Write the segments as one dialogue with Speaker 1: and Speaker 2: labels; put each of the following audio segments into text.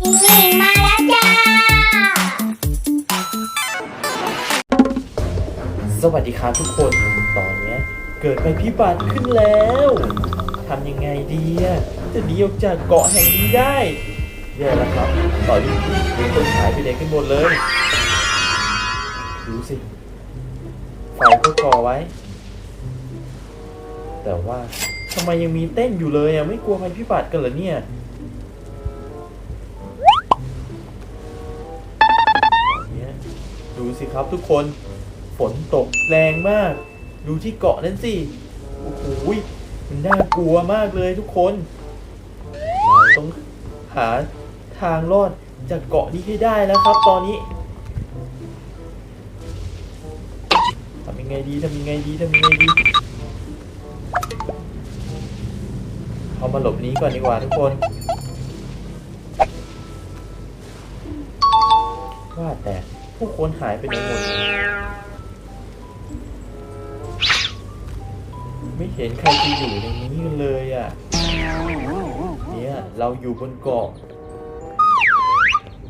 Speaker 1: มิงมิงมาแล้วจ้า
Speaker 2: สวัสดีครับทุกคน ตอนเนี้ยเกิดภัยพิบัติขึ้นแล้วทำยังไงดีอะจะหนีออกจากเกาะแห่งนี้ได้แย่แล้วครับตอนนี้ทุกคนหายไปไหนกันหมดเลย ดูสิไฟก็ก่อไว้ แต่ว่าทำไมยังมีเต้นอยู่เลยอะไม่กลัวภัยพิบัติกันเหรอเนี่ย ดูสิครับทุกคน ฝนตกแรงมาก ดูที่เกาะนั้นสิ โอ้โห มันน่ากลัวมากเลยทุกคน เราต้องหาทางรอดจากเกาะนี้ให้ได้แล้วครับ ตอนนี้ทำยังไงดีทำยังไงดีทำยังไงดีเอามาหลบนี้ก่อนดีกว่าทุกคน ว่าแต่ ผู้คนหายไปไหนหมด ไม่เห็นใครจะอยู่ในนี้เลยอะ เนี่ย เราอยู่บนเกาะ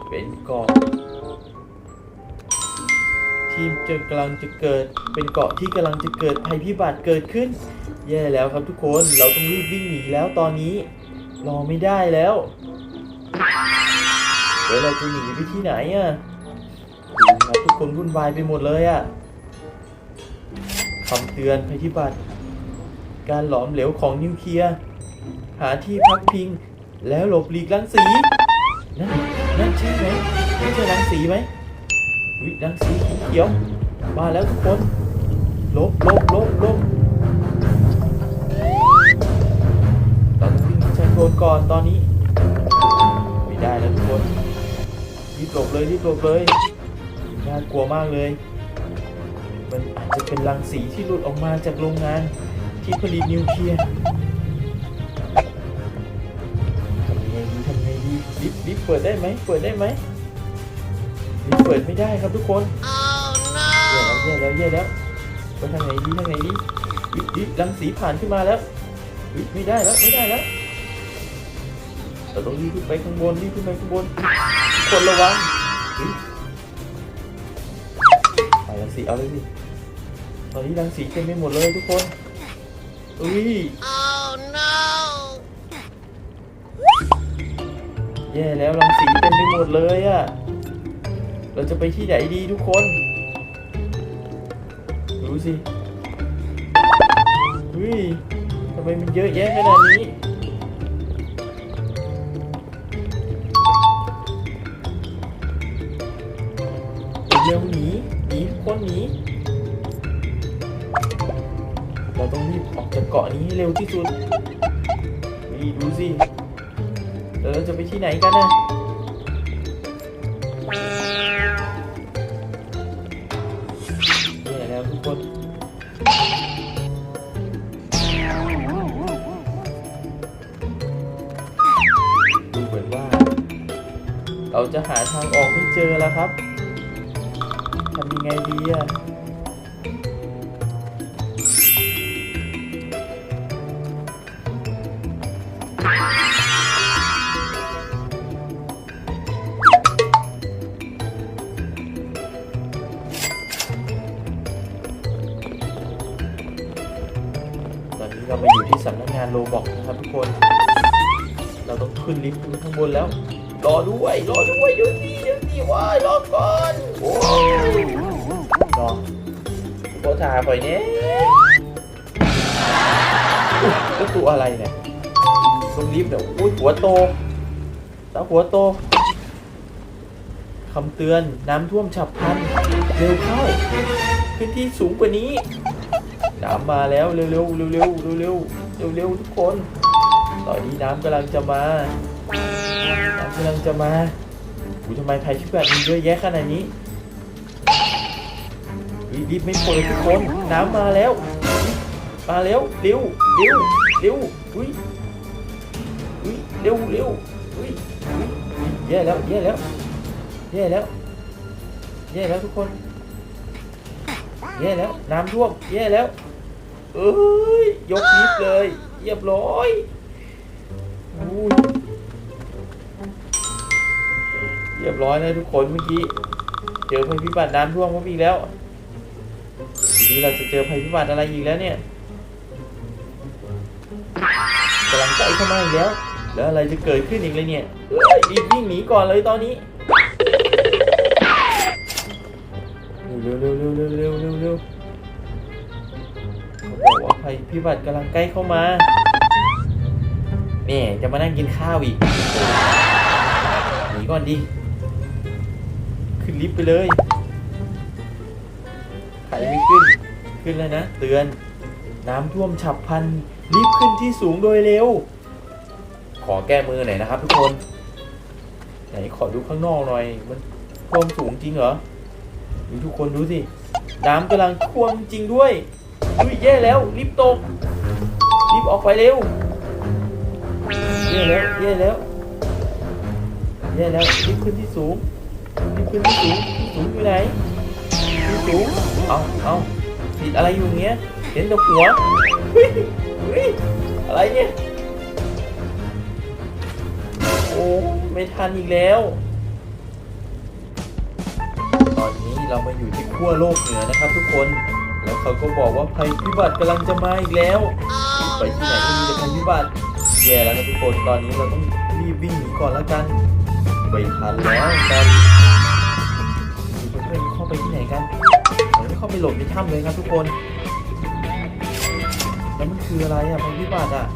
Speaker 2: เป็นเกาะที่จะกำลังจะเกิดเป็นเกาะที่กำลังจะเกิดภัยพิบัติเกิดขึ้น แย่แล้วครับทุกคนเราต้องรีบวิ่งหนีแล้วตอนนี้ รอไม่ได้แล้ว เดี๋ยวเราจะหนีไปที่ไหนอะ ครับทุกคนวุ่นวายไปหมดเลยอะคำเตือนภัยพิบัติ การหลอมเหลวของนิวเคลียร์ หาที่พักพิง แล้วหลบหลีกรังสี นั่นนั่นใช่ไหมไม่ใช่รังสีไหมวิรังสีเขียว มาแล้วทุกคนหลบหลบหลบหลบเราต้องวิ่งชันโดนก่อนตอนนี้ ไม่ได้แล้วทุกคนรีบหลบเลยรีบหลบเลย น่ากลัวมากเลย มันอาจจะเป็นรังสีที่หลุดออกมาจากโรงงานที่ผลิตนิวเคลียร์ทำไงดีทำไงดีลิฟต์ลิฟต์เปิดได้ไหมเปิดได้ไหมลิฟต์เปิดไม่ได้ครับทุกคนแย่แล้วแย่แล้วแย่แล้วไปทางไหนดีทางไหนดีวิวิรังสีผ่านขึ้นมาแล้ววิไม่ได้แล้วไม่ได้แล้วเราต้องรีบขึ้นไปข้างบนรีบขึ้นไปข้างบนคนระวัง สีเอาเลยสิตอนนี้รังสีเต็มไปหมดเลยทุกคนอุ้ยแย่แล้วรังสีเต็มไปหมดเลยอะเราจะไปที่ไหนดีทุกคนดูสิอุ้ยทำไมมันเยอะแยะขนาดนี้ หนีทุกคนนีเราต้องรีบออกจากเกาะนี้ให้เร็วที่สุดนี่ดูสิแล้วเราจะไปที่ไหนกันนะเนี่ยแล้วทุกคนดูเหมือนว่า เราจะหาทางออกไม่เจอแล้วครับำยังไงดีอะตอนนี้เรามาอยู่ที่สำนักงานโลบอกนะครับทุกคน เราต้องขึ้นลิฟต์ขึ้นข้างบนแล้ว รอด้วยรอด้วยเดี๋ยวนี้เดี๋ยวนี้ว้ายรอก่อนโอ้ยรอโคตาปล่อยเนี้ยอุ๊ยแล้วตัวอะไรเนี่ยตรงลิฟต์เนี่ยอุ้ยหัวโตตาหัวโตคำเตือนน้ำท่วมฉับพลันเร็วเข้าพื้นที่สูงกว่านี้น้ำมาแล้วเร็วๆเร็วๆเร็วๆเร็วๆเร็วทุกคน ตอนนี้น้ำกำลังจะมา กำลังจะมาอุ้ยทำไมภัยพิบัติมีเยอะแยะขนาดนี้รีบไม่เปิดทุกคน น้ำมาแล้ว มาแล้วเร็วเร็วเร็วอุ้ยอุ้ยเร็วเร็วอุ้ยอุ้ยแย่แล้วแย่แล้วแย่แล้วแย่แล้วทุกคนแย่แล้วน้ำท่วมแย่แล้วเอ้ยยกนิดเลยเรียบร้อยอุ้ รียบร้อยแล้วทุกคนเมื่อกี้เจอภัยพิบัติน้ำท่วมก็มีกแล้วทีนี้เราจะเจอภัยพิบัติอะไรอีกแล้วเนี่ยกำลังใกล้เข้ามาอีกแล้ว แล้วอะไรจะเกิดขึ้นอีกเลยเนี่ยเอ้ยรีบวิ่งหนีก่อนเลยตอนนี้เร็วเร็วเร็วเร็วเร็วเร็วเร็วเขาบอกว่าภัยพิบัติกำลังใกล้เข้ามาแม่ยจะมานั่งกินข้าวอีกหนีก่อนดิ ลิฟต์ไปเลยใครไม่ขึ้น ขึ้นแล้วนะ เตือน น้ำท่วมฉับพลันรีบขึ้นที่สูงโดยเร็ว ขอแก้มือหน่อยนะครับทุกคน ไหนขอดูข้างนอกหน่อย มันท่วมสูงจริงเหรอดูทุกคนดูสิ น้ำกำลังท่วมจริงด้วยอุ้ยแย่แล้วรีบตกรีบออกไปเร็วแย่แล้วแย่แล้วแย่แล้วรีบขึ้นที่สูง รีบขึ้นที่สูงที่สูงอยู่ไหนที่สูงเอาเอาติดอะไรอยู่เงี้ย เห็นแต่หัวเฮ้ยเฮ้ยอะไรเนี่ยโอ้ไม่ทันอีกแล้ว ตอนนี้เรามาอยู่ที่ขั้วโลกเหนือนะครับ ทุกคน แล้วเขาก็บอกว่าภัยพิบัติกำลังจะมาอีกแล้ว ไปที่ไหนก็มีแต่ภัยพิบัติแย่แล้วนะทุกคน ตอนนี้เราต้องรีบวิ่งหนีก่อนแล้วกัน ไม่ทันแล้วกันเพื่อนเข้าไปที่ไหนกันเหมือนเข้าไปหลบในถ้ำเลยครับทุกคน แล้วมันคืออะไรอะภัยพิบัติอะ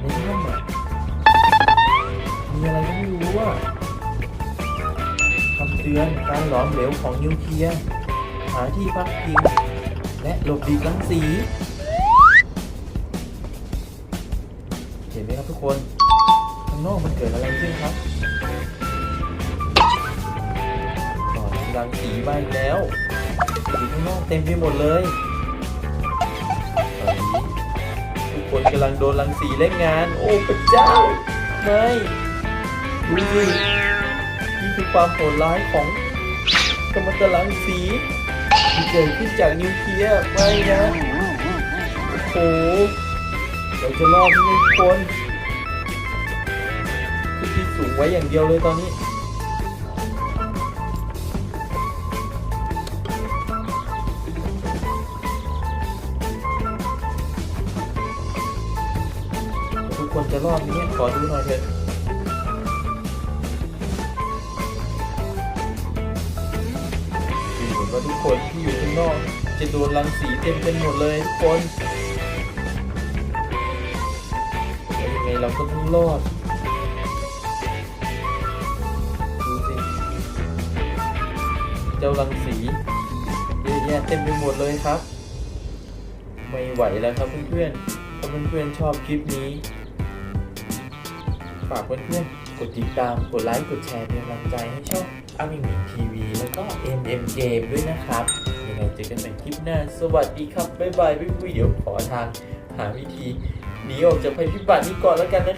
Speaker 2: ในถ้ำอะมีอะไรก็ไม่รู้อะคำเตือนการหลอมเหลวของนิวเคลียร์หาที่พักพิงและหลบหลีกรังสี เห็นไหมครับทุกคนางนอกมันเกิดอะไรขึ้นครับตอนรังสีมาอีกแล้วอยู่ข้างนอกเต็มไปหมดเลยตอนนี้ทุกคนกำลังโดนรังสีเล่นงาน โอ้พระเจ้าไม่ดูสินี่คือความโหดร้ายของกำมะตรังสีที่เกิดขึ้นจากนิวเคลียร์ไม่นะโอ้โหเราจะรอดไหมทุกคน ไว้อย่างเดียวเลยตอนนี้ ทุกคนจะรอดไหมเนี่ยขอดูหน่อยเถอะดูเหมือนว่าทุกคนที่อยู่ข้างนอก จะโดนรังสีเต็มเป็นหมดเลยทุกคนแล้วยังไงเราก็ต้องรอด เจ้ารังสีเยอะแยะเต็มไปหมดเลยครับ ไม่ไหวแล้วครับเพื่อนๆถ้าเพื่อนๆชอบคลิปนี้ ฝากเพื่อนๆกดติดตาม กดไลค์ กดแชร์เป็นกำลังใจให้ช่องอามิมิทีวีแล้วก็ MM Game ด้วยนะครับ ยังไงเจอกันใหม่คลิปหน้า สวัสดีครับ บ๊ายบายบ๊ายบายเดี๋ยวขอทางหาวิธีหนีออกจากภัยพิบัตินี้ก่อนแล้วกันนะ